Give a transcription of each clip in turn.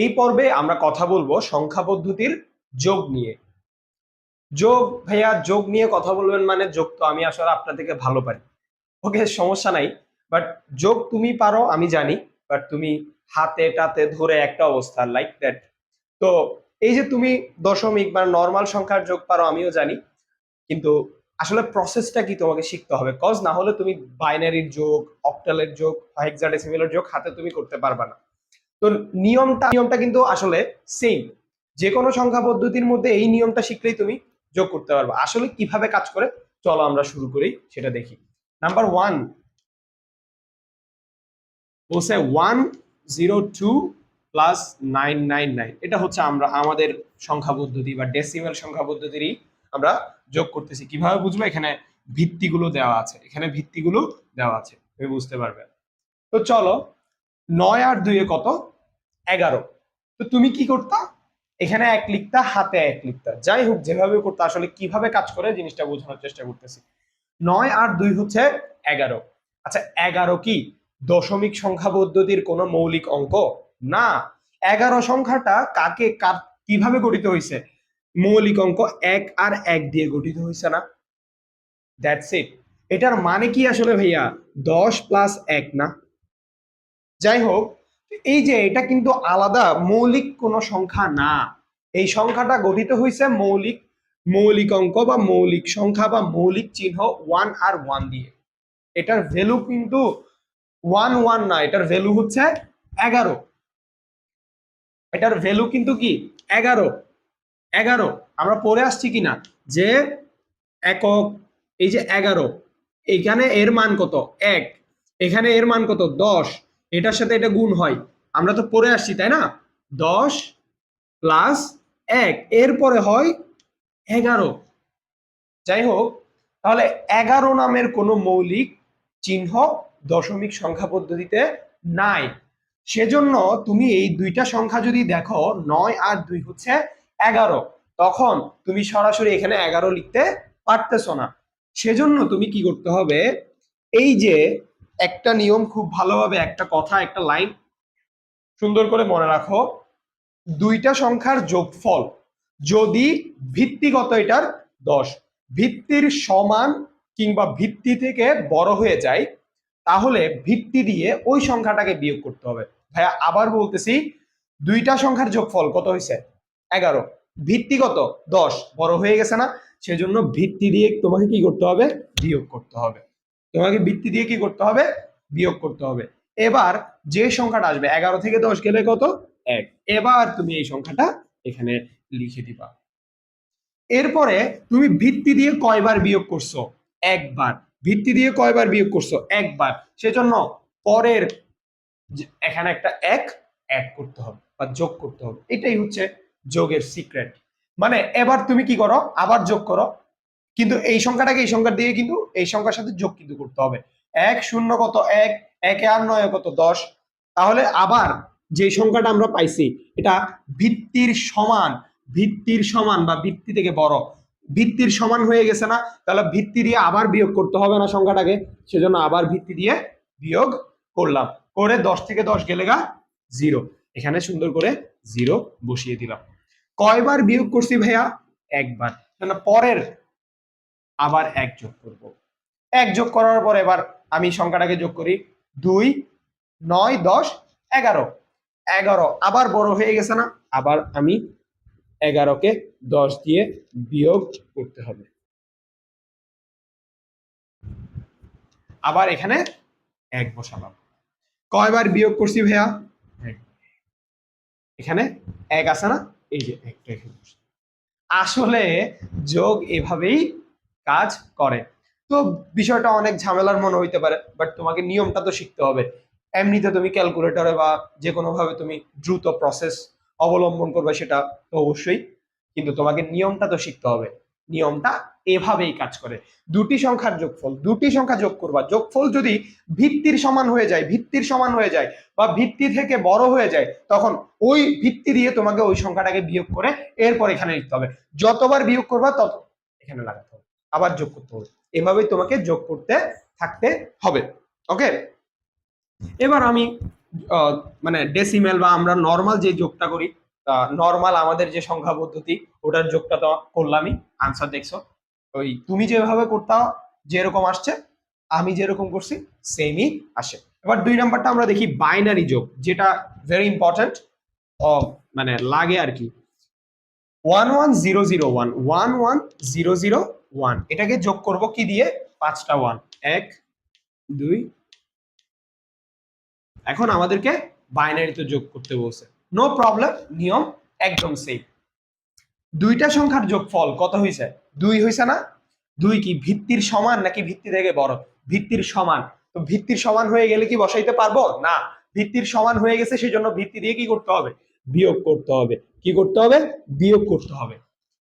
এই পর্বে আমরা কথা বলব সংখ্যা পদ্ধতির যোগ নিয়ে। যোগ, ভাইয়া, যোগ নিয়ে কথা বলবেন মানে যোগ তো আমি আসলে আপনার থেকে ভালো পারি। ওকে, সমস্যা নাই। বাট যোগ তুমি পারো, আমি জানি। বাট তুমি হাতে টাতে ধরে একটা অবস্থা লাইক দ্যাট তো এই যে তুমি দশমিক বা নর্মাল সংখ্যার যোগ পারো, আমিও জানি। কিন্তু আসলে প্রসেসটা কি তোমাকে শিখতে হবে? কজ না হলে তুমি বাইনারির যোগ অক্টালের যোগ হেক্সাডেসিমেলের যোগ হাতে তুমি করতে পারবে না। তো নিয়মটা নিয়মটা কিন্তু আসলে সেম যে কোনো সংখ্যা পদ্ধতির মধ্যে এই নিয়মটা শিখলেই তুমি যোগ করতে পারবে। আসলে কীভাবে কাজ করে, চলো আমরা শুরু করি, সেটা দেখি। নাম্বার ওয়ান বলছে one zero two plus nine nine nine এটা হচ্ছে আমরা, আমাদের সংখ্যা পদ্ধতি বা ডেসিমেল সংখ্যা পদ্ধতিরই আমরা যোগ করতেছি। কীভাবে বুঝব? এখানে ভিত্তিগুলো দেওয়া আছে। এখানে ভিত্তিগুলো দেওয়া আছে। তুমি বুঝতে পারবে। তো চলো নয় আর দুইয়ে কত? এগারো। তো তুমি কি করতা? এখানে এক লিখতা, হাতে এক লিখতা। যাই হোক, যেভাবে করতে, আসলে কীভাবে কাজ করে, জিনিসটা বোঝানোর চেষ্টা করতেছি। নয় আর দুই হচ্ছে এগারো। আচ্ছা এগারো কি দশমিক সংখ্যা পদ্ধতির কোনো মৌলিক অঙ্ক? না। এগারো সংখ্যাটা কাকে কীভাবে গঠিত হয়েছে মৌলিক অঙ্ক এক আর এক দিয়ে গঠিত হয়েছে না। দ্যাটস ইট এটার মানে কি আসলে ভাইয়া? দশ প্লাস এক না। যাই হোক এই যে এটা কিন্তু আলাদা, মৌলিক কোনো সংখ্যা না। এই সংখ্যাটা গঠিত হয়েছে মৌলিক মৌলিক অঙ্ক বা মৌলিক সংখ্যা বা মৌলিক চিহ্ন ওয়ান আর ওয়ান দিয়ে। এটার ভ্যালু কিন্তু ওয়ান ওয়ান না, এটার ভ্যালু হচ্ছে এগারো। এটার ভ্যালু কিন্তু কি? এগারো। এগারো। আমরা পড়ে আসছি কিনা? যে একক, এই যে এগারো, এখানে এর মান কত? এক। এখানে এর মান কত? দশ। এটার সাথে এটা গুণ হয়। আমরা তো পড়ে আসছি, তাই না? দশ প্লাস এক, এরপরে হয় এগারো। যাই হোক, তাহলে এগারো নামের কোনো মৌলিক চিহ্ন দশমিক সংখ্যা পদ্ধতিতে নাই। সেজন্য তুমি এই দুইটা সংখ্যা যদি দেখো, নয় আর দুই হচ্ছে এগারো, তখন তুমি সরাসরি এখানে এগারো লিখতে পারতেছো না। সেজন্য তুমি কি করতে হবে, এই যে একটা নিয়ম খুব ভালোভাবে, একটা কথা, একটা লাইন সুন্দর করে মনে রাখো। দুইটা সংখ্যার যোগফল যদি ভিত্তিগত এটার দশ, ভিত্তির সমান কিংবা ভিত্তি থেকে বড় হয়ে যায়, তাহলে ভিত্তি দিয়ে ওই সংখ্যাটাকে বিয়োগ করতে হবে। ভাইয়া, আবার বলতেছি, দুইটা সংখ্যার যোগফল কত হয়েছে? এগারো। ভিত্তিগত দশ, বড় হয়ে গেছে না? সেজন্য ভিত্তি দিয়ে তোমাকে কি করতে হবে? বিয়োগ করতে হবে। তোমাকে ভিত্তি দিয়ে কি করতে হবে? বিয়োগ করতে হবে। এবার যে সংখ্যাটা আসবে, এগারো থেকে দশ গেলে কত? এক। এবার তুমি এই সংখ্যাটা এখানে লিখে দিবা। এরপরে তুমি ভিত্তি দিয়ে কয়বার বিয়োগ করছ? একবার। ভিত্তি দিয়ে কয়বার বিয়োগ করছ? একবার। সেজন্য পরের এখানে একটা এক অ্যাড করতে হবে বা যোগ করতে হবে। এটাই হচ্ছে যোগের সিক্রেট মানে এবার তুমি কি করো? আবার যোগ করো। কিন্তু এই সংখ্যাটাকে এই সংখ্যা দিয়ে কিন্তু এই সংখ্যার সাথে যোগ কিন্তু করতে হবে। এক শূন্য কত এক? একে আর নয় কত দশ? তাহলে আবার যে সংখ্যাটা আমরা পাইছি, এটা ভিত্তির সমান ভিত্তির সমান বা ভিত্তি থেকে বড়। ভিত্তির সমান হয়ে গেছে না? তাহলে ভিত্তি দিয়ে আবার বিয়োগ করতে হবে না সংখ্যাটাকে। সেজন্য আবার ভিত্তি দিয়ে বিয়োগ করলাম। করে দশ থেকে দশ গেলে গা জিরো। এখানে সুন্দর করে জিরো বসিয়ে দিলাম। কয়বার বিয়োগ করছি ভাইয়া? একবার। পরের আবার এক যোগ করব। এক যোগ করার পর এবার আমি সংখ্যাটাকে যোগ করি দুই, নয়, দশ, এগারো। এগারো আবার বড় হয়ে গেছে না? আবার আমি এগারোকে দশ দিয়ে বিয়োগ করতে হবে। আবার এখানে এক বসালাম। কয়বার বিয়োগ করছি ভাইয়া? এখানে এক আছে না? এই যে একটা এখানে আসলে যোগ এভাবেই কাজ করে। তো বিষয়টা অনেক ঝামেলার মনে হইতে পারে বাট তোমাকে নিয়মটা তো শিখতে হবে। এমনিতে তুমি ক্যালকুলেটরে বা যে কোনো ভাবে তুমি দ্রুত প্রসেস অবলম্বন করবে সেটা তো অবশ্যই, কিন্তু তোমাকে নিয়মটা তো শিখতে হবে। নিয়মটা এভাবেই কাজ করে। দুটি সংখ্যার যোগফল, দুটি সংখ্যা যোগ করবা। যোগফল যদি ভিত্তির সমান হয়ে যায়, ভিত্তির সমান হয়ে যায় বা ভিত্তি থেকে বড় হয়ে যায়, তখন ওই ভিত্তি দিয়ে তোমাকে ওই সংখ্যাটাকে বিয়োগ করে এরপর এখানে লিখতে হবে। যতবার বিয়োগ করবা তত এখানে লাগাতে হবে। আবার যোগ করতে হবে। এভাবেই তোমাকে যোগ করতে থাকতে হবে। ওকে এবার আমি মানে ডেসিমেল বা আমরা নর্মাল যে যোগটা করি নর্মাল আমাদের যে সংখ্যা পদ্ধতি, ওটার যোগটা তো করলামই। আনসার দেখছ? ওই তুমি যেভাবে করতা যেরকম আসছে, আমি যেরকম করছি সেমই আসে। এবার দুই নাম্বারটা আমরা দেখি বাইনারি যোগ, যেটা ভেরি ইম্পর্টেন্ট মানে লাগে আর কি। One one zero zero one one one zero zero one এটাকে যোগ করব কি দিয়ে? পাঁচটা ওয়ান এক, দুই। এখন আমাদেরকে বাইনারিতে যোগ করতে বলছে। নো প্রবলেম নিয়ম একদম সেম দুইটা সংখ্যার যোগফল কত হয়েছে? দুই হয়েছে না? দুই কি ভিত্তির সমান নাকি ভিত্তি থেকে বড়? ভিত্তির সমান। তো ভিত্তির সমান হয়ে গেলে কি বসাইতে পারব? না। ভিত্তির সমান হয়ে গেছে সেই জন্য ভিত্তি দিয়ে কি করতে হবে? বিয়োগ করতে হবে। কি করতে হবে? বিয়োগ করতে হবে।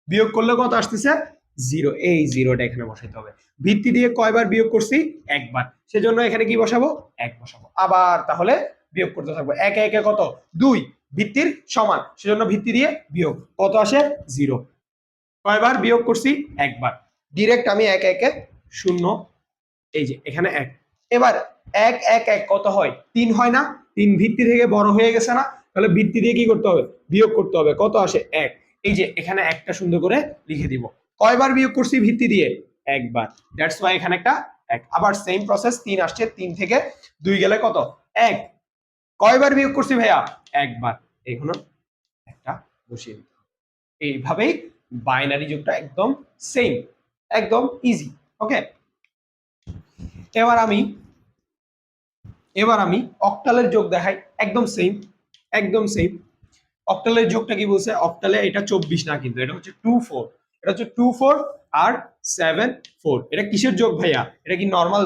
বিয়োগ করলে কত আসতেছে? জিরো, এই জিরোটা এখানে বসাইতে হবে। ভিত্তি দিয়ে কয়বার বিয়োগ করছি? একবার। সেজন্য এখানে কি বসাবো? এক বসাবো। আবার তাহলে বিয়োগ করতে থাকব। একে একে কত? দুই। ভিত্তির সমান। সেজন্য ভিত্তি দিয়ে বিয়োগ। কত আসে? জিরো। কয়বার বিয়োগ করছি? একবার। ডিরেক্ট আমি এক একে শূন্য। এই যে, এখানে এক। এবার এক এক এক কত হয়? তিন হয় না? তিন ভিত্তি থেকে বড় হয়ে গেছে না? তাহলে ভিত্তি দিয়ে কি করতে হবে? বিয়োগ করতে হবে। কত আসে? এক। এই যে, এখানে একটা সুন্দর করে লিখে দিব। কয়বার বিয়োগ করছি ভিত্তি দিয়ে? একবার। দ্যাটস ওয়াই এখানে একটা এক। আবার সেম প্রসেস তিন আসছে, তিন থেকে দুই গেলে কত? এক। কয়বার বিয়োগ করছি ভাইয়া? একবার। এখানে একটা বসিয়ে দিতে এইভাবেই বাইনারি যোগটা একদম সেম একদম ইজি ওকে এবার আমি এবার আমি অক্টালের যোগ দেখাই, একদম সেম একদম সেম অক্টালের যোগটা কি বলছে? অক্টালে এটা চব্বিশ না কিন্তু, এটা হচ্ছে টু ফোর এটা হচ্ছে টু ফোর আর সেভেন ফোর এটা কিসের যোগ ভাইয়া? এটা কি নর্মাল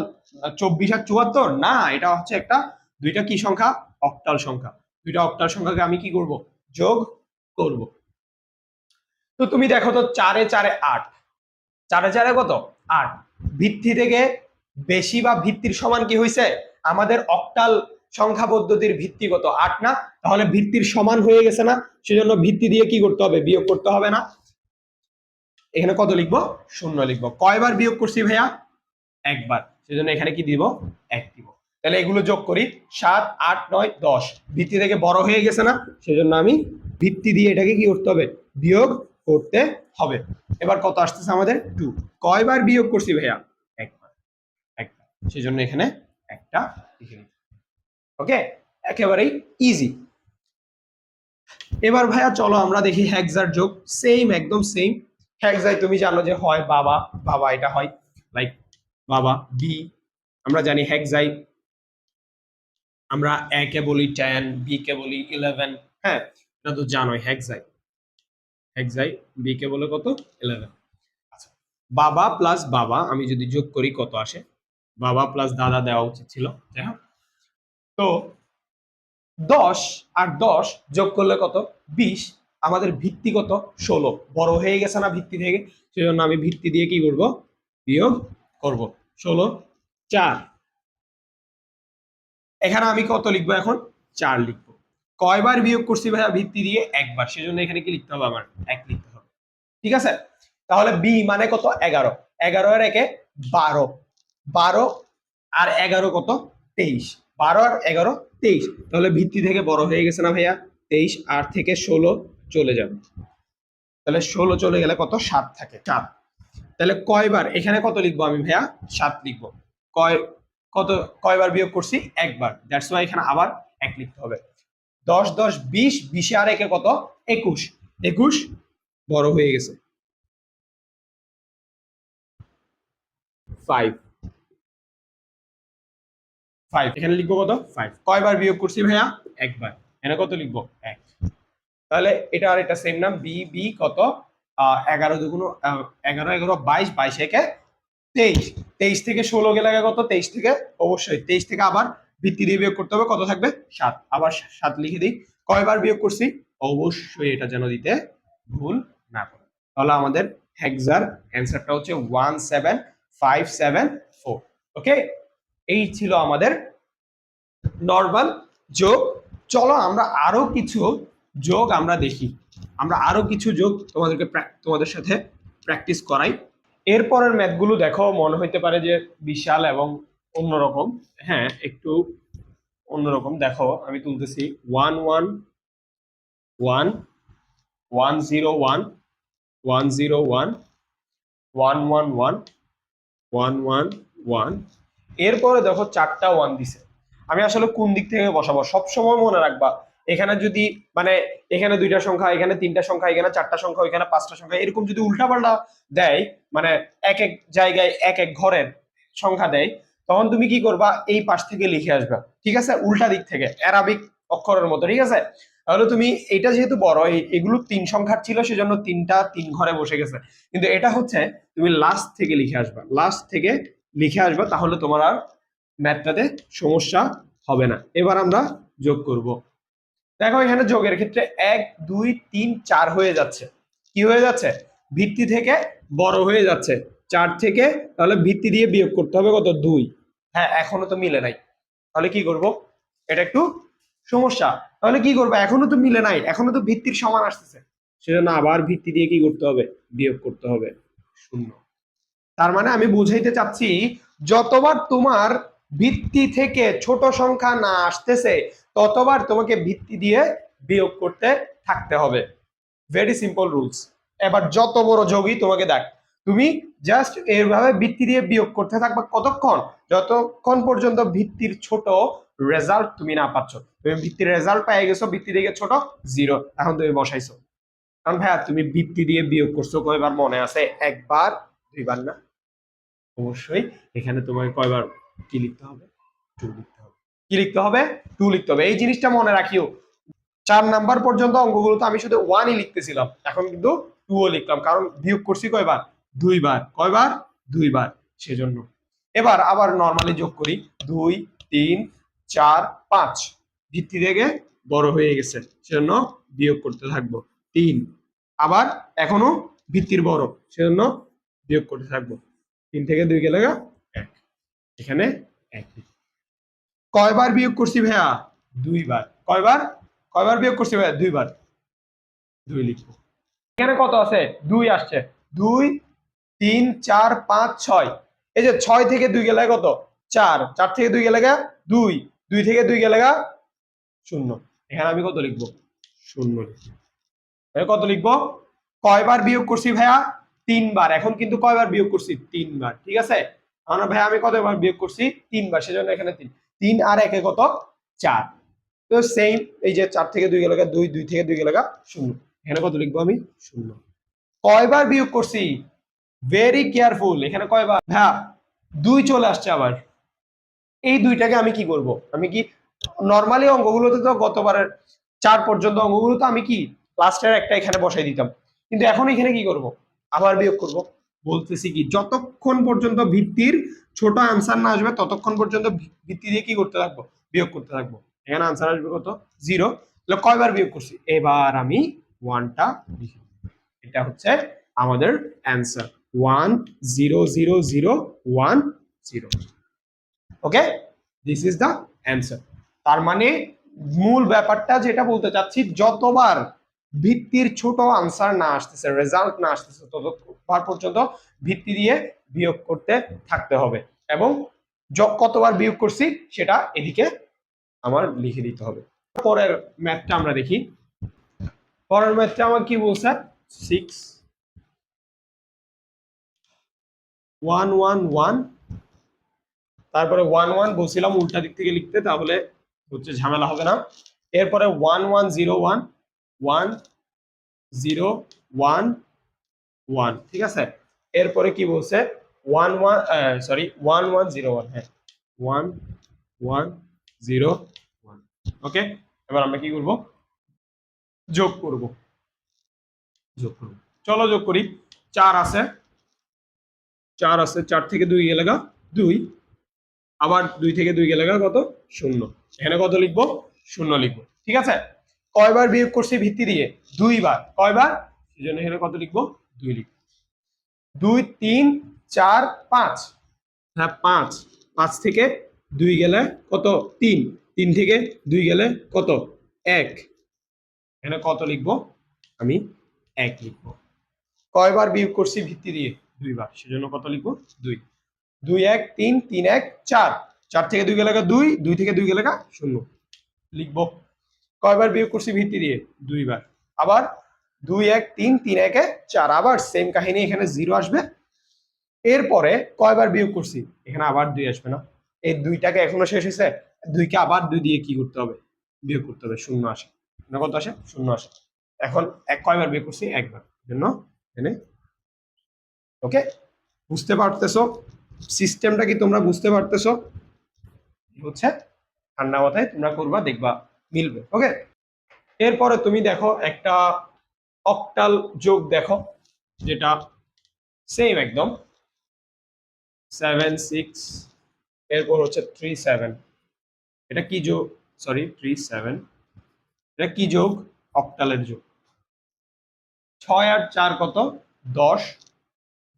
চব্বিশ আর চুয়াত্তর? না, এটা হচ্ছে একটা, দুইটা কি সংখ্যা? অক্টাল সংখ্যা। দুইটা অক্টাল সংখ্যাকে আমি কি করব? যোগ করব। তো তুমি দেখো তো চারে চারে আট। চারে চারে কত? আট। ভিত্তি থেকে বেশি বা ভিত্তির সমান কি হয়েছে আমাদের অক্টাল সংখ্যা পদ্ধতির ভিত্তি কত? আট না? তাহলে ভিত্তির সমান হয়ে গেছে না? সেজন্য ভিত্তি দিয়ে কি করতে হবে? বিয়োগ করতে হবে না। এখানে কত লিখব? শূন্য লিখব। কয়বার বিয়োগ করছি ভাইয়া? একবার। সেজন্য এখানে কি দিব? এক দিব। তাহলে এগুলো যোগ করি। সাত, আট, নয়, দশ। ভিত্তি থেকে বড় হয়ে গেছে না? সেজন্য আমি ভিত্তি দিয়ে এটাকে কি করতে হবে? বিয়োগ করতে হবে। এবার কত আসতেছে আমাদের? টু। কয়বার বিয়োগ করছি ভাইয়া? একবার। একবার। সেজন্য এখানে একটা লিখে ওকে? একেবারেই ইজি এবার ভাইয়া চলো আমরা দেখি হ্যাকজার যোগ। সেম একদম সেম হ্যাকজাই তুমি জানো যে হয় বাবা বাবা এটা হয় লাইক বাবা, বি, আমরা জানি হ্যাকজাই আমরা এ কে বলি টেন, বি কে বলি ইলেভেন হ্যাঁ এটা তো জানোই হ্যাকজাই হ্যাকজাই বি কে বলে কত? ইলেভেন আচ্ছা বাবা প্লাস বাবা, আমি যদি যোগ করি কত আসে? বাবা প্লাস দাদা দেওয়া উচিত ছিল, যাই হোক, তো দশ আর দশ যোগ করলে কত? বিশ আমাদের ভিত্তি কত ষোলো। বড় হয়ে গেছে না ভিত্তি থেকে? সেজন্য আমি ভিত্তি দিয়ে কি করব? বিয়োগ করব। ষোলো, চার। এখানে আমি কত লিখব এখন? চার লিখব। কয়বার বিয়োগ করছি ভাইয়া ভিত্তি দিয়ে? একবার। সেজন্য এখানে কি লিখতে হবে আমার? এক লিখতে হবে। ঠিক আছে? তাহলে বি মানে কত? এগারো। এগারো এর একে বারো। বারো আর এগারো কত? তেইশ। বারো আর এগারো, তেইশ। তাহলে ভিত্তি থেকে বড় হয়ে গেছে না ভাইয়া? তেইশ আর থেকে ষোলো চলে যাবে। তাহলে ষোলো চলে গেলে কত? সাত থাকে। চার। তাহলে কয়বার? এখানে কত লিখব আমি ভাইয়া? সাত লিখব। কয়, কত, কয়বার বিয়োগ করছি? একবার। দ্যাটস ওয়াই এখানে আবার এক লিখতে হবে। দশ দশ, বিশ, বিশে আর একে কত? একুশ। একুশ বড় হয়ে গেছে। ফাইভ ফাইভ এখানে লিখব কত? ফাইভ কয়বার বিয়োগ করছি ভাইয়া? একবার। এখানে কত লিখব? এক। তাহলে এটা আর এটা সেম নাম বি বি কত? এগারো দুগুণ এগারো এগারো বাইশ বাইশ একে তেইশ। তেইশ থেকে ষোলো গেলে কত? তেইশ থেকে, অবশ্যই তেইশ থেকে আবার ভিত্তি দিয়ে বিয়োগ করতে হবে। কত থাকবে? সাত। আবার সাত লিখে দিই। কয়বার বিয়োগ করছি? অবশ্যই এটা যেন দিতে ভুল না করে। তাহলে আমাদের হেক্সার অ্যান্সারটা হচ্ছে one seven five seven four okay এই ছিল আমাদের নর্মাল যোগ। চলো আমরা আরও কিছু যোগ আমরা দেখি। আমরা আরও কিছু যোগ তোমাদেরকে তোমাদের সাথে প্র্যাকটিস করাই। এরপরের ম্যাথগুলো দেখো, মনে হইতে পারে যে বিশাল এবং অন্যরকম। হ্যাঁ একটু অন্যরকম। দেখো, আমি তুলতেছি। One one one one zero one one zero one one one one one one one এরপরে দেখো, চারটা ওয়ান দিছে। আমি আসলে কোন দিক থেকে বসাবো? সবসময় মনে রাখবা এখানে যদি মানে এখানে দুইটা সংখ্যা, এখানে তিনটা সংখ্যা, এখানে চারটা সংখ্যা, এখানে পাঁচটা সংখ্যা, এরকম যদি উল্টাপাল্টা দেয় মানে এক এক জায়গায় এক এক ঘরের সংখ্যা দেয়, তখন তুমি কি করবা? এই পাশ থেকে লিখে আসবা, ঠিক আছে? উল্টা দিক থেকে অ্যারাবিক অক্ষরের মতো, ঠিক আছে? তাহলে তুমি এটা যেহেতু বড় এগুলো তিন সংখ্যার ছিল, সেজন্য তিনটা তিন ঘরে বসে গেছে। কিন্তু এটা হচ্ছে, তুমি লাস্ট থেকে লিখে আসবা লাস্ট থেকে লিখে আসবা, তাহলে তোমার আর ম্যাথটাতে সমস্যা হবে না। এবার আমরা যোগ করব। দেখো এখানে যোগের ক্ষেত্রে এক, দুই, তিন, চার হয়ে যাচ্ছে। কি হয়ে যাচ্ছে? ভিত্তি থেকে বড় হয়ে যাচ্ছে। চার থেকে তাহলে ভিত্তি দিয়ে বিয়োগ করতে হবে কত? দুই। হ্যাঁ এখনও তো মিলে নাই। তাহলে কি করব? এটা একটু সমস্যা। তাহলে কি করব? এখনও তো মিলে নাই। এখনও তো ভিত্তির সমান আসতেছে। সেজন্য আবার ভিত্তি দিয়ে কি করতে হবে? বিয়োগ করতে হবে। শূন্য। তার মানে আমি বুঝাইতে চাচ্ছি, যতবার তোমার ভিত্তি থেকে ছোট সংখ্যা না আসতেছে ততবার তোমাকে ভিত্তি দিয়ে বিয়োগ করতে থাকতে হবে। ভেরি সিম্পল রুলস এবার যত বড় যোগই তোমাকে দেখ, তুমি জাস্ট এইভাবে ভিত্তি দিয়ে বিয়োগ করতে থাকবা কতক্ষণ? যতক্ষণ পর্যন্ত ভিত্তির ছোট রেজাল্ট তুমি না পাচ্ছ। তুমি ভিত্তির রেজাল্ট পেয়ে গেছো, ভিত্তি থেকে ছোট জিরো এখন তুমি বসাইছো। কারণ ভাইয়া, তুমি ভিত্তি দিয়ে বিয়োগ করছ কয়বার মনে আছে? একবার, দুইবার না? অবশ্যই এখানে তোমাকে কয়বার কি লিখতে হবে? লিখতে হবে। কি লিখতে হবে? টু লিখতে হবে। এই জিনিসটা মনে রাখিও। চার নাম্বার পর্যন্ত অঙ্কগুলোতে আমি শুধু ওয়ানই লিখতেছিলাম। এখন কিন্তু টুও লিখলাম। কারণ বিয়োগ করছি কয়বার? দুইবার। কয়বার? দুইবার। সেজন্য। এবার আবার নর্মালি যোগ করি। দুই, তিন, চার, পাঁচ। ভিত্তি থেকে বড় হয়ে গেছে। সেজন্য বিয়োগ করতে থাকব। তিন। আবার এখনও ভিত্তির বড়। সেজন্য বিয়োগ করতে থাকব। তিন থেকে দুই গেলে এক। এখানে এক। কয়বার বিয়োগ করছি ভাইয়া? দুইবার। কয়বার? কয়বার বিয়োগ করছি ভাইয়া? দুইবার। দুই লিখব। এখানে কত আছে? দুই আসছে। দুই, তিন, চার, পাঁচ, ছয়। এই যে ছয় থেকে দুই গেলে কত? চার। চার থেকে দুই গেলে দুই। দুই থেকে দুই গেলে শূন্য। এখানে আমি কত লিখব? শূন্য কত লিখব? কয়বার বিয়োগ করছি ভাইয়া? তিনবার। এখন কিন্তু কয়বার বিয়োগ করছি? তিনবার। ঠিক আছে? আমরা ভাইয়া আমি কতবার বিয়োগ করছি? তিনবার। সেজন্য এখানে তিন। তিন আর একে কত? চার। তো সেম এই যে চার থেকে দুই গেলে দুই দুই থেকে দুই গেলে শূন্য। এখানে কত লিখব আমি? শূন্য। কয়বার বিয়োগ করছি? ভেরি কেয়ারফুল এখানে কয়বার? হ্যাঁ দুই চলে আসছে আবার। এই দুইটাকে আমি কি করব? আমি কি নর্মালি অঙ্কগুলোতে তো গতবারের চার পর্যন্ত অঙ্কগুলো তো আমি কি লাস্টের একটা এখানে বসাই দিতাম। কিন্তু এখন এখানে কি করব? আবার বিয়োগ করব। বলতেছি কি, যতক্ষণ পর্যন্ত ভিত্তির ছোট আনসার না আসবে, ততক্ষণ পর্যন্ত ভিত্তি দিয়ে কি করতে থাকব? বিয়োগ করতে থাকব। এখানে আনসার আসবে কত? জিরো তাহলে কয়বার বিয়োগ করছি? এবার আমি ওয়ানটা লিখি। এটা হচ্ছে আমাদের answer one zero zero zero one zero okay this is the answer তার মানে মূল ব্যাপারটা যেটা বলতে চাচ্ছি, যতবার ভিত্তির ছোট আনসার না আসতেছে রেজাল্ট না আসতেছে ততবার পর্যন্ত ভিত্তি দিয়ে বিয়োগ করতে থাকতে হবে। এবং য- কতবার বিয়োগ করছি সেটা এদিকে আমার লিখে দিতে হবে। পরের ম্যাথটা আমরা দেখি। পরের ম্যাথটা আমার কি বলছে? সিক্স ওয়ান ওয়ান ওয়ান তারপরে ওয়ান ওয়ান বলছিলাম, উল্টা দিক থেকে লিখতে, তাহলে হচ্ছে ঝামেলা হবে না। এরপরে one one zero one one, zero, one one, ঠিক আছে? এরপরে কি বলছে? One one sorry one one, zero, one হ্যাঁ। One one, zero, one, okay? এবার আমরা কি করব? যোগ করব। যোগ করব। চলো যোগ করি। চার আছে। চার আছে, চার থেকে দুই গা, দুই। আবার দুই থেকে দুই গা কত? শূন্য। এখানে কত লিখব? শূন্য লিখব। ঠিক আছে? কয়বার বিয়োগ করছি ভিত্তি দিয়ে? দুইবার। কয়বার? সেই জন্য এখানে কত লিখব? দুই লিখব। দুই তিন চার পাঁচ। হ্যাঁ পাঁচ। পাঁচ থেকে দুই গেলে কত? তিন। তিন থেকে দুই গেলে কত? এক। এখানে কত লিখব? আমি এক লিখব। কয়বার বিয়োগ করছি ভিত্তি দিয়ে? দুইবার। সেজন্য কত লিখব? দুই। দুই এক তিন তিন এক চার। চার থেকে দুই গেলে দুই দুই থেকে দুই গেলে শূন্য। লিখব। কয়বার বিয়োগ করছি ভিত্তি দিয়ে? দুইবার। আবার দুই এক তিন তিন একে চার। আবার সেম কাহিনী এখানে জিরো আসবে। এরপরে কয়বার বিয়োগ করছি? এখানে আবার দুই আসবে না। এই দুইটাকে এখনও শেষ হয়েছে। দুইকে আবার দুই দিয়ে কি করতে হবে? বিয়োগ করতে হবে। শূন্য আসে। কত আসে? শূন্য আসে। এখন এক কয়বার বিয়োগ করছি? একবার। জন্য এনে ওকে? বুঝতে পারতেছো? সিস্টেমটা কি তোমরা বুঝতে পারতেছো? হচ্ছে ঠান্ডা মাথায় তোমরা করবা, দেখবা। মিলবে ওকে এরপরে তুমি দেখো একটা অক্টাল যোগ দেখো, যেটা সেম একদম সেভেন সিক্স এরপর হচ্ছে থ্রি সেভেন এটা কি যোগ? সরি থ্রি সেভেন এটা কি যোগ? অক্টালের যোগ। ছয় আর চার কত? দশ।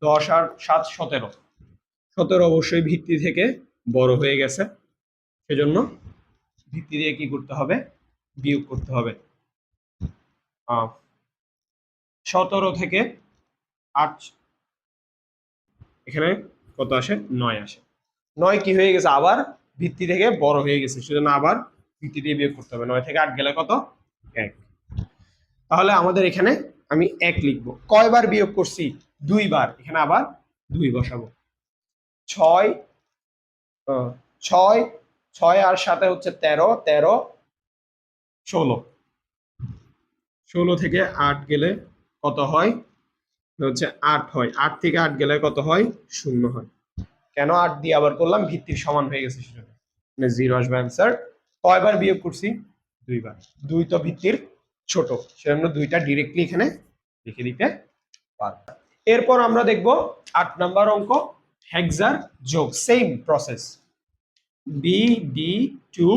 দশ আর সাত, সতেরো। সতেরো অবশ্যই ভিত্তি থেকে বড় হয়ে গেছে। সেজন্য ভিত্তি দিয়ে কি করতে হবে? বিয়োগ করতে হবে। সতেরো থেকে আট এখানে কত আসে? নয় আসে। নয় কি হয়ে গেছে? আবার ভিত্তি থেকে বড় হয়ে গেছে। সেজন্য আবার ভিত্তি দিয়ে বিয়োগ করতে হবে। নয় থেকে আট গেলে কত? এক। তাহলে আমাদের এখানে আমি এক লিখব। কয়বার বিয়োগ করছি? দুইবার। এখানে আবার দুই বসাবো। ছয় ছয় ছয় আর সাথে হচ্ছে তেরো তেরো, ষোলো। ষোলো থেকে আট গেলে কত হয়? হচ্ছে আট হয়। আট থেকে আট গেলে কত হয়? শূন্য হয়। কেন আট দিয়ে আবার করলাম? ভিত্তির সমান হয়ে গেছে সেজন্য। মানে জিরো আসবে অ্যান্সার কয়বার বিয়োগ করছি? দুইবার। দুই তো ভিত্তির ছোট। সেজন্য দুইটা ডিরেক্টলি এখানে লিখে দিতে পারব। এরপর আমরা দেখব আট নাম্বার অঙ্ক হেক্সার যোগ। Same process B D two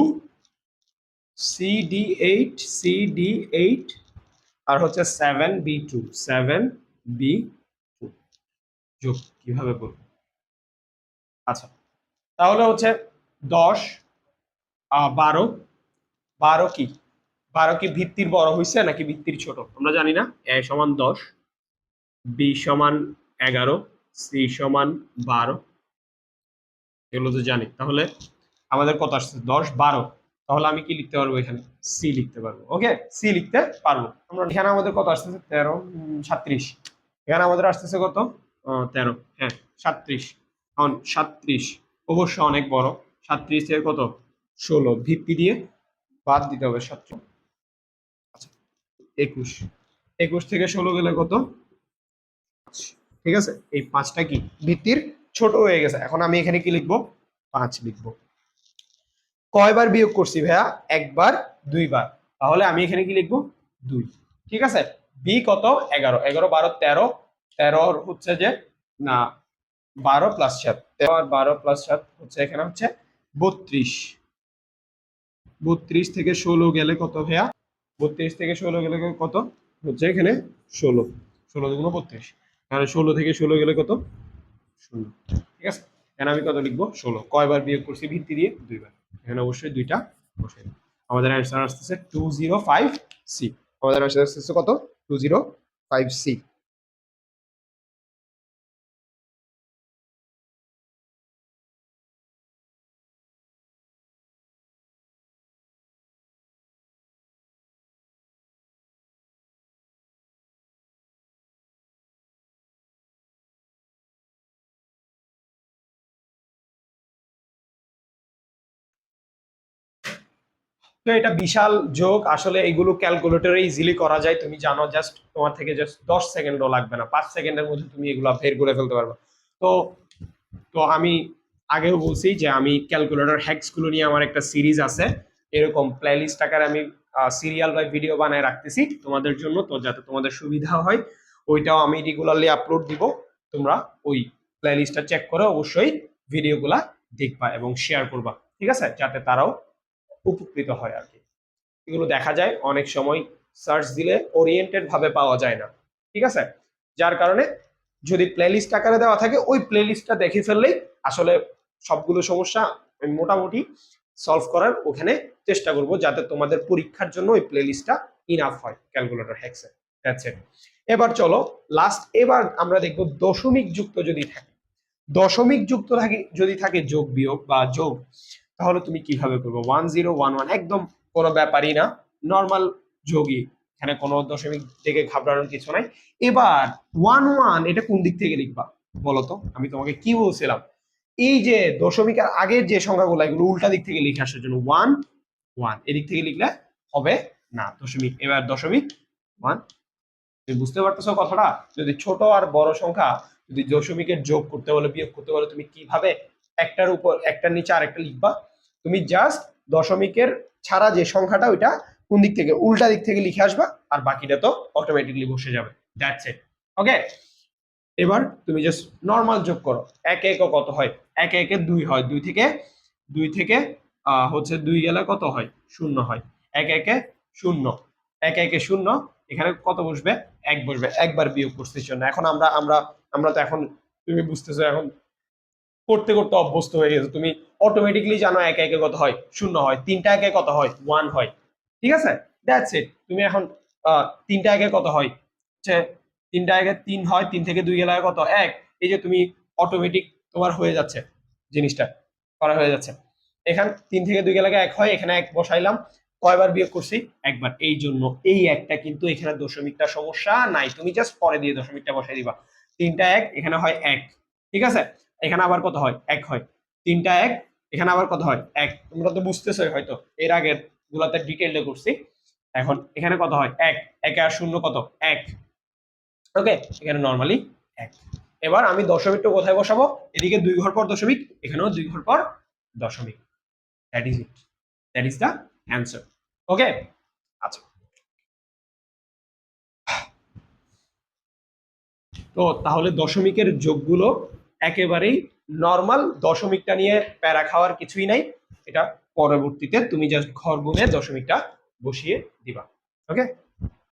C D eight C D eight আর হচ্ছে seven B two seven B two যোগ কীভাবে করব? আচ্ছা তাহলে হচ্ছে দশ বারো। বারো কি? বারো কি ভিত্তির বড় হয়েছে নাকি ভিত্তির ছোট? আমরা জানি না। এ সমান দশ, বি সমান এগারো, সি সমান বারো। এগুলো তো জানি। তাহলে আমাদের কত আসছে? দশ বারো। তাহলে আমি কি লিখতে পারব এখানে? সি লিখতে পারব। ওকে সি লিখতে পারব। আমরা এখানে আমাদের কত আসতেছে? তেরো উম, সাতত্রিশ। এখানে আমাদের আসতেছে কত? তেরো। হ্যাঁ সাতত্রিশ। এখন সাতত্রিশ অবশ্য অনেক বড়। সাতত্রিশ থেকে কত? ষোলো। ভিত্তি দিয়ে বাদ দিতে হবে সাতত্রিশ। আচ্ছা একুশ। একুশ থেকে ষোলো গেলে কত? ঠিক আছে? এই পাঁচটা কি? ভিত্তির ছোট হয়ে গেছে। এখন আমি এখানে কি লিখব? পাঁচ লিখব। কয়বার বিয়োগ করছি ভাইয়া? একবার, দুইবার। তাহলে আমি এখানে কি লিখব? দুই। ঠিক আছে? বি কত? এগারো। এগারো, বারো, তেরো। তেরো হচ্ছে যে, না, বারো প্লাস সাত। তেরো আর বারো প্লাস সাত হচ্ছে এখানে হচ্ছে বত্রিশ। বত্রিশ থেকে ষোলো গেলে কত ভাইয়া? বত্রিশ থেকে ষোলো গেলে কত? হচ্ছে এখানে ষোলো। ষোলো দুগুণ বত্রিশ। তাহলে ষোলো থেকে ষোলো গেলে কত? শূন্য ঠিক আছে? এখানে আমি কত লিখব? ষোলো। কয়বার বিয়োগ করছি? ভিত্তি দিয়ে দুইবার। এখানে অবশ্যই দুইটা বসে। আমাদের অ্যান্সার আসতেছে টু জিরো ফাইভ সি আমাদের অ্যান্সার আসতেছে কত? টু জিরো ফাইভ সি তো এটা বিশাল যোগ। আসলে এগুলো ক্যালকুলেটরে ইজিলি করা যায়। তুমি জানো জাস্ট তোমার থেকে জাস্ট দশ সেকেন্ডও লাগবে না। পাঁচ সেকেন্ডের মধ্যে তুমি এগুলো বের করে ফেলতে পারবে। তো তো আমি আগেও বলছি যে আমি ক্যালকুলেটর হ্যাক্সগুলো নিয়ে আমার একটা সিরিজ আছে। এরকম প্লেলিস্ট আকারে আমি সিরিয়াল বাই ভিডিও বানায় রাখতেছি। তোমাদের জন্য তো যাতে তোমাদের সুবিধা হয়, ওইটাও আমি রেগুলারলি আপলোড দিব। তোমরা ওই প্লেলিস্টটা চেক করে অবশ্যই ভিডিওগুলা দেখবা এবং শেয়ার করবা। ঠিক আছে? যাতে তারাও উপকৃত হয় আর কি। এগুলো দেখা যায়, অনেক সময় সার্চ দিলে ওরিয়েন্টেড ভাবে পাওয়া যায় না। ঠিক আছে? যার কারণে যদি প্লেলিস্ট আকারে দেওয়া থাকে, ওই প্লেলিস্টটা দেখে ফেললেই আসলে সবগুলো সমস্যা মোটামুটি সলভ করার ওখানে চেষ্টা করব, যাতে তোমাদের পরীক্ষার জন্য ওই প্লেলিস্টটা ইনাফ হয় ক্যালকুলেটর হ্যাক্সে দ্যাটস ইট এবার চলো লাস্ট এবার আমরা দেখব দশমিক যুক্ত যদি থাকে। দশমিক যুক্ত থাকে, যদি থাকে যোগ বিয়োগ বা যোগ তাহলে তুমি কীভাবে করবে? ওয়ান জিরো ওয়ান ওয়ান একদম কোনো ব্যাপারই না। নর্মাল যোগই এখানে কোনো দশমিক থেকে ঘাবড়ানোর কিছু নাই। এবার ওয়ান ওয়ান এটা কোন দিক থেকে লিখবা? বলো তো আমি তোমাকে কি বলছিলাম? এই যে দশমিকের আগের যে সংখ্যাগুলো, এগুলো উল্টা দিক থেকে লিখে আসার জন্য ওয়ান ওয়ান এদিক থেকে লিখলে হবে না দশমিক। এবার দশমিক ওয়ান তুমি বুঝতে পারতেছো কথাটা? যদি ছোট আর বড় সংখ্যা, যদি দশমিকের যোগ করতে বলে, বিয়োগ করতে বলে, তুমি কীভাবে একটার উপর, একটার নিচে আরেকটা লিখবা? তুমি জাস্ট দশমিকের ছাড়া যে সংখ্যাটা, ওইটা কোন দিক থেকে? উল্টা দিক থেকে লিখে আসবা আর বাকিটা তো অটোমেটিকলি বসে যাবে। দ্যাটস ইট ওকে এবার তুমি জাস্ট নর্মাল যোগ করো। একে একে কত হয়? একে একে দুই হয়। দুই থেকে দুই থেকে হচ্ছে দুই গেলে কত হয়? শূন্য হয়। একে একে শূন্য। একে একে শূন্য, এখানে কত বসবে? এক বসবে। একবার বিয়োগ জন্য। এখন আমরা আমরা আমরা তো এখন, তুমি বুঝতেছো, এখন করতে করতে অভ্যস্ত হয়ে গেছে। তুমি অটোমেটিকলি জানো একে একে কত হয়? শূন্য হয়। তিনটা একে কত হয়? ওয়ান হয়। ঠিক আছে? দ্যাটস ইট তুমি এখন তিনটা একে কত হয়? তিনটা একে তিন হয়, তিন থেকে দুই গেলে কত? এক। এই যে তুমি অটোমেটিক তোমার হয়ে যাচ্ছে জিনিসটা, করা হয়ে যাচ্ছে। এখান তিন থেকে দুই গেলে এক হয়, এখানে এক বসাইলাম। কয়বার বিয়োগ করছি? একবার। এই জন্য এই একটা কিন্তু এখানে দশমিকটা সমস্যা নাই। তুমি জাস্ট পরে দিয়ে দশমিকটা বসাই দিবা। তিনটা এক, এখানে হয় এক। ঠিক আছে? এখানে আবার কত হয়? এক হয়। তিনটা এক, এখানে আবার কত হয়? এক। তোমরা তো বুঝতেছোই হয়তো। এর আগের গুলাতে ডিটেইলে করছি। এখন এখানে কত হয়? এক। একে আর শূন্য কত? এক। ওকে এখানে নর্মালি এক। এবার আমি দশমিকটা কোথায় বসাবো? এদিকে দুই ঘর পর দশমিক, এখানেও দুই ঘর পর দশমিক। That is it that is the answer okay আচ্ছা। তো তাহলে দশমিকের যোগগুলো একেবারেই নর্মাল দশমিকটা নিয়ে প্যারা খাওয়ার কিছুই নাই। এটা পরবর্তীতে তুমি জাস্ট ঘর গুনে দশমিকটা বসিয়ে দিবা। ওকে